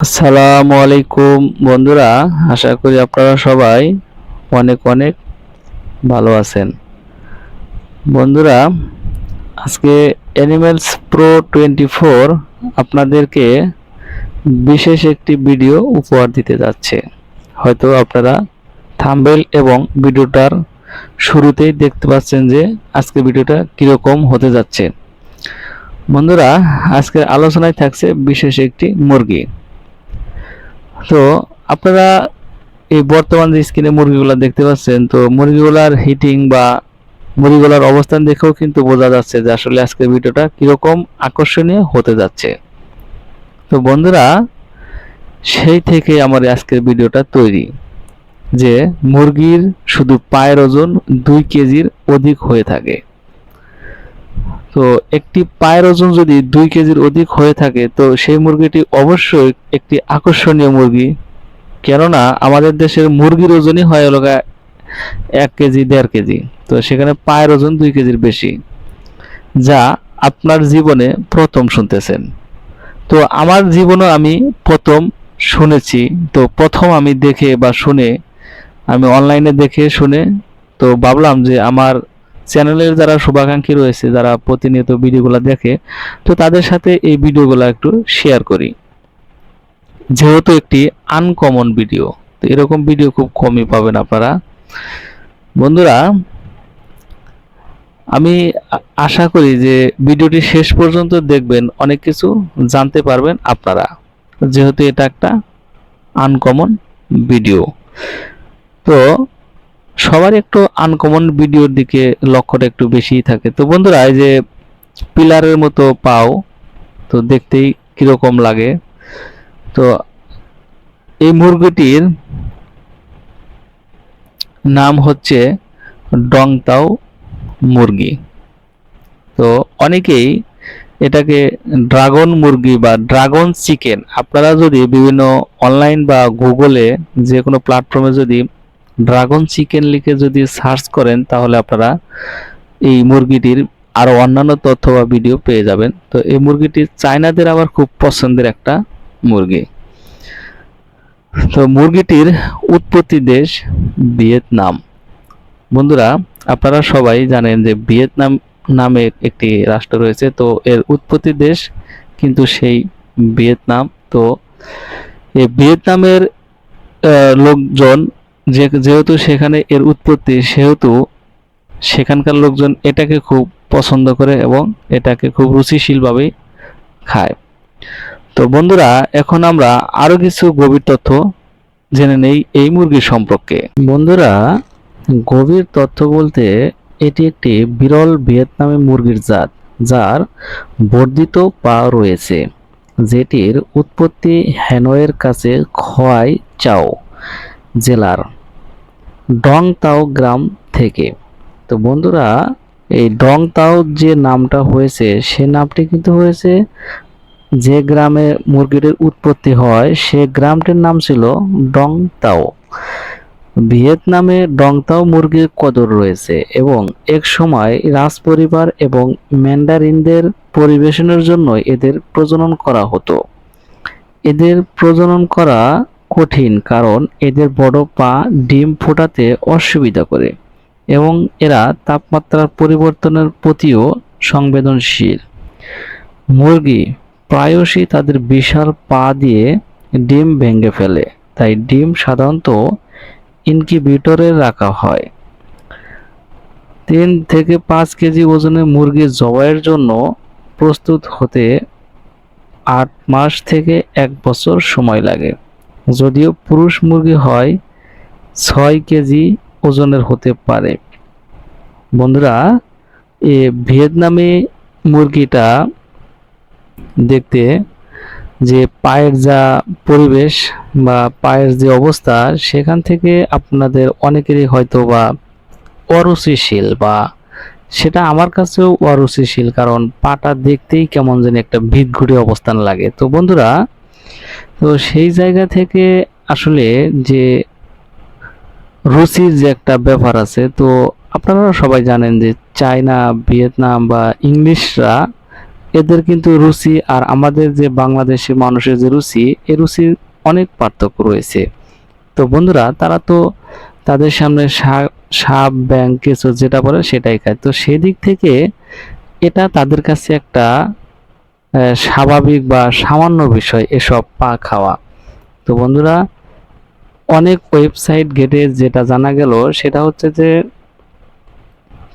আসসালামু আলাইকুম, বন্ধুরা, আশা করি আপনারা সবাই অনেক অনেক ভালো আছেন। বন্ধুরা, আজকে অ্যানিমেলস প্রো টোয়েন্টি ফোর আপনাদেরকে বিশেষ একটি ভিডিও উপহার দিতে যাচ্ছে। হয়তো আপনারা থাম্বেল এবং ভিডিওটার শুরুতেই দেখতে পাচ্ছেন যে আজকে ভিডিওটা কীরকম হতে যাচ্ছে। বন্ধুরা, আজকের আলোচনায় থাকছে বিশেষ একটি মুরগি। তো আপনারা এই বর্তমান যে স্ক্রিনে মুরগিগুলো দেখতে পাচ্ছেন, তো মুরগিগুলার হিটিং বা মুরগিগুলার অবস্থান দেখেও কিন্তু বোঝা যাচ্ছে যে আসলে আজকের ভিডিওটা কীরকম আকর্ষণীয় হতে যাচ্ছে। তো বন্ধুরা, সেই থেকে আমার আজকের ভিডিওটা তৈরি, যে মুরগির শুধু পায়ের ওজন দুই কেজির অধিক হয়ে থাকে। তো একটি পায়ের ওজন যদি দুই কেজির অধিক হয়ে থাকে, তো সেই মুরগিটি অবশ্যই একটি আকর্ষণীয় মুরগি। কেননা আমাদের দেশের মুরগির ওজনই হয় হলো এক কেজি, দেড় কেজি। তো সেখানে পায়ের ওজন দুই কেজির বেশি, যা আপনার জীবনে প্রথম শুনতেছেন। তো আমার জীবনে আমি প্রথম শুনেছি, তো প্রথম আমি দেখে বা শুনে, আমি অনলাইনে দেখে শুনে, তো ভাবলাম যে আমার চ্যানেলের যারা শুভাকাঙ্ক্ষী রয়েছে, যারা প্রতিনিয়ত ভিডিওগুলো দেখে, তো তাদের সাথে এই ভিডিওগুলো একটু শেয়ার করি। যেহেতু একটি আনকমন ভিডিও তো এরকম ভিডিও খুব কমই পাবেন আপনারা। বন্ধুরা, আমি আশা করি যে ভিডিওটি শেষ পর্যন্ত দেখবেন, অনেক কিছু জানতে পারবেন আপনারা। যেহেতু এটা একটা আনকমন ভিডিও তো সবার একটু আনকমন ভিডিওর দিকে লক্ষ্যটা একটু বেশিই থাকে। তো বন্ধুরা, এই যে পিলারের মতো পাও, তো দেখতেই কীরকম লাগে। তো এই মুরগিটির নাম হচ্ছে ডংতাও মুরগি। তো অনেকেই এটাকে ড্রাগন মুরগি বা ড্রাগন চিকেন, আপনারা যদি বিভিন্ন অনলাইন বা গুগলে যে কোনো প্ল্যাটফর্মে যদি ড্রাগন চিকেন লিখে যদি সার্চ করেন, তাহলে আপনারা এই মুরগিটির আরও অন্যান্য তথ্য বা ভিডিও পেয়ে যাবেন। তো এই মুরগিটি চায়নাদের আবার খুব পছন্দের একটা মুরগি। তো মুরগিটির উৎপত্তি দেশ ভিয়েতনাম। বন্ধুরা, আপনারা সবাই জানেন যে ভিয়েতনাম নামে একটি রাষ্ট্র রয়েছে, তো এর উৎপত্তি দেশ কিন্তু সেই ভিয়েতনাম। তো এই ভিয়েতনামের লোকজন যে যেহেতু সেখানে এর উৎপত্তি, সেহেতু সেখানকার লোকজন এটাকে খুব পছন্দ করে এবং এটাকে খুব রুচিশীলভাবেই খায়। তো বন্ধুরা, এখন আমরা আরও কিছু গভীর তথ্য জেনে নেই এই মুরগি সম্পর্কে। বন্ধুরা, গভীর তথ্য বলতে এটি একটি বিরল ভিয়েতনামি মুরগির জাত, যার বর্ধিত পা রয়েছে, যেটির উৎপত্তি হ্যানয়ের কাছে খোয়াই চাও জেলার। ডং তাও গ্রাম থেকে। তো বন্ধুরা, এই ডং তাও যে নামটা হয়েছে, সে নামটি কিন্তু হয়েছে যে গ্রামে মুরগিটির উৎপত্তি হয়, সে গ্রামটির নাম ছিল ডং তাও ভিয়েতনামে ডংতাও মুরগির কদর রয়েছে এবং এক সময় রাজপরিবার এবং ম্যান্ডারিনদের পরিবেশনের জন্য এদের প্রজনন করা হতো। এদের প্রজনন করা কঠিন কারণ এদের বড় পা ডিম ফোটাতে অসুবিধা করে এবং এরা তাপমাত্রার পরিবর্তনের প্রতিও সংবেদনশীল। মুরগি প্রায়শই তাদের বিশাল পা দিয়ে ডিম ভেঙে ফেলে, তাই ডিম সাধারণত ইনকিউবেটরে রাখা হয়। তিন থেকে পাঁচ কেজি ওজনের মুরগি জবাইয়ের জন্য প্রস্তুত হতে আট মাস থেকে এক বছর সময় লাগে। যদিও পুরুষ মুরগি হয়, ছয় কেজি ওজনের হতে পারে। বন্ধুরা, এ ভিয়েতনামে মুরগিটা দেখতে যে পায়ের যা পরিবেশ বা পায়ের যে অবস্থা, সেখান থেকে আপনাদের অনেকেরই হয়তো বা অরুচিশীল বা সেটা আমার কাছেও অরুচিশীল, কারণ পাটা দেখতেই কেমন যেন একটা ভিতঘুরে অবস্থান লাগে। তো বন্ধুরা তো সেই জায়গা থেকে আসলে যে রুচির যে একটা ব্যাপার আছে, তো আপনারা সবাই জানেন যে চায়না, ভিয়েতনাম বা ইংলিশরা এদের কিন্তু রুচি আর আমাদের যে বাংলাদেশি মানুষের যে রুচি এই রুচির অনেক পার্থক্য রয়েছে। তো বন্ধুরা, তারা তো তাদের সামনে সাপ ব্যাং কিছু যেটা বলে সেটাই খায়। তো সেদিক থেকে এটা তাদের কাছে একটা স্বাভাবিক বা সামান্য বিষয় এসব পা খাওয়া। তো বন্ধুরা, অনেক ওয়েবসাইট ঘেটে যেটা জানা গেল, সেটা হচ্ছে যে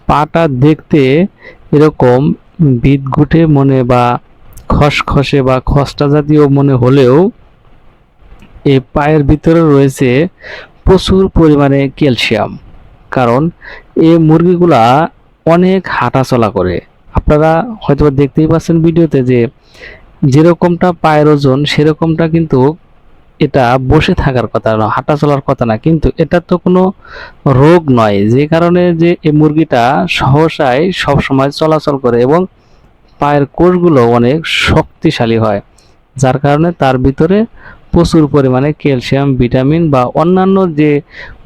পাটা দেখতে এরকম বিদঘুটে মনে বা খসখসে বা খসটা জাতীয় মনে হলেও এই পায়ের ভিতরে রয়েছে প্রচুর পরিমাণে ক্যালসিয়াম। কারণ এই মুরগিগুলা অনেক হাঁটাচলা করে। আপনারা হয়তো দেখতেই পাচ্ছেন ভিডিওতে যে যেরকমটা পায়ের ওজন, সেরকমটা কিন্তু এটা বসে থাকার কথা না, হাঁটা চলার কথা না। কিন্তু এটা তো কোনো রোগ নয়, যে কারণে যে এই মুরগিটা সহসায় সব সময় চলাচল করে এবং পায়ের কোষগুলো অনেক শক্তিশালী হয়, যার কারণে তার ভিতরে প্রচুর পরিমাণে ক্যালসিয়াম, ভিটামিন বা অন্যান্য যে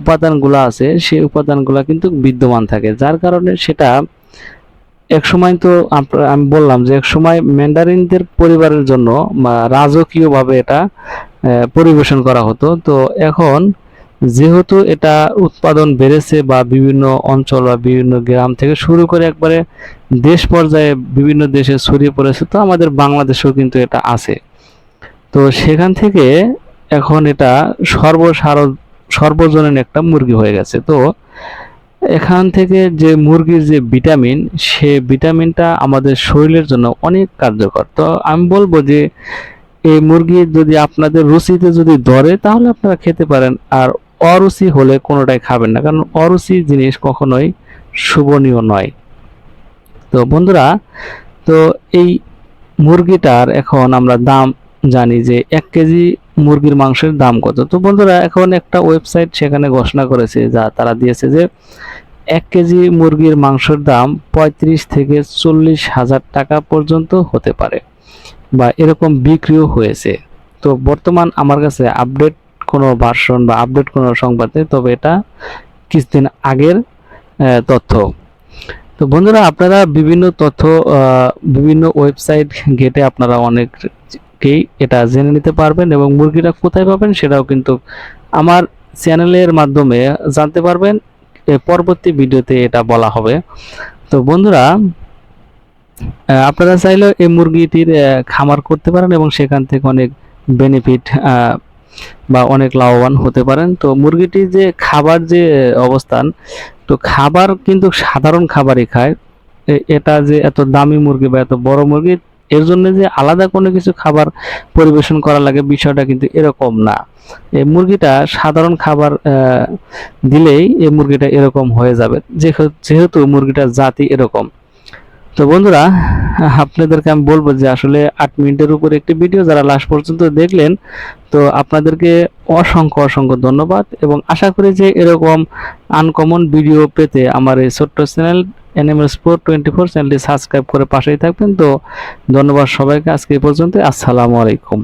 উপাদানগুলো আছে, সেই উপাদানগুলো কিন্তু বিদ্যমান থাকে। যার কারণে সেটা এক সময় তো আমি বললাম যে এক সময় ম্যান্ডারিনদের পরিবারের জন্য রাজকীয়ভাবে এটা পরিবেশন করা হতো। তো এখন যেহেতু এটা উৎপাদন বেড়েছে বা বিভিন্ন অঞ্চল বা বিভিন্ন গ্রাম থেকে শুরু করে একবারে দেশ পর্যায়ে বিভিন্ন দেশে ছড়িয়ে পড়েছে, তো আমাদের বাংলাদেশেও কিন্তু এটা আছে। তো সেখান থেকে এখন এটা সর্বসার সর্বজনীন একটা মুরগি হয়ে গেছে। তো এখান থেকে যে মুরগির যে ভিটামিন, সে ভিটামিনটা আমাদের শরীরের জন্য অনেক কার্যকর। তো আমি বলব যে, এই মুরগি যদি আপনাদের রুচিতে যদি ধরে, তাহলে আপনারা খেতে পারেন। আর অরুচি হলে কোনোটাই খাবেন না, কারণ অরুচি জিনিস কখনোই শুভনীয় নয়। তো বন্ধুরা, তো এই মুরগিটার এখন আমরা দাম জানি যে এক কেজি মুরগির মাংসের দাম কত? তো বন্ধুরা, এখন একটা ওয়েবসাইট সেখানে ঘোষণা করেছে যা তারা দিয়েছে যে এক কেজি মুরগির মাংসের দাম পঁয়ত্রিশ থেকে চল্লিশ হাজার টাকা পর্যন্ত হতে পারে বা এরকম বিক্রিও হয়েছে। তো বর্তমান আমার কাছে আপডেট কোনো ভার্সন বা আপডেট কোনো সংবাদ নেই, তবে এটা কিছুদিন আগের তথ্য। তো বন্ধুরা, আপনারা বিভিন্ন তথ্য বিভিন্ন ওয়েবসাইট ঘেটে আপনারা অনেককেই এটা জেনে নিতে পারবেন এবং মুরগিটা কোথায় পাবেন সেটাও কিন্তু আমার চ্যানেলের মাধ্যমে জানতে পারবেন। পরবর্তী ভিডিওতে এটা বলা হবে। তো বন্ধুরা আপনারা চাইলেও এই মুরগিটির খামার করতে পারেন এবং সেখান থেকে অনেক বেনিফিট বা অনেক লাভবান হতে পারেন। তো মুরগিটির যে খাবার যে অবস্থান, তো খাবার কিন্তু সাধারণ খাবারই খায়। এটা যে এত দামি মুরগি বা এত বড় মুরগি এর জন্য যে আলাদা কোনো কিছু খাবার পরিবেশন করা লাগে বিষয়টা কিন্তু এরকম না। এই মুরগিটা সাধারণ খাবার দিলেই এই মুরগিটা এরকম হয়ে যাবে। যেহে- যেহেতু মুরগিটার জাতি এরকম। তো বন্ধুরা, আপনাদেরকে আমি বলব যে আসলে আট মিনিটের উপর একটি ভিডিও যারা লাস্ট পর্যন্ত দেখলেন, তো আপনাদেরকে অসংখ্য অসংখ্য ধন্যবাদ এবং আশা করি যে এরকম আনকমন ভিডিও পেতে আমার এই ছোট্ট channel NMS sport twenty four চ্যানেলটি সাবস্ক্রাইব করে পাশেই থাকবেন। তো ধন্যবাদ সবাইকে। আজকে এই পর্যন্ত আসসালামু আলাইকুম।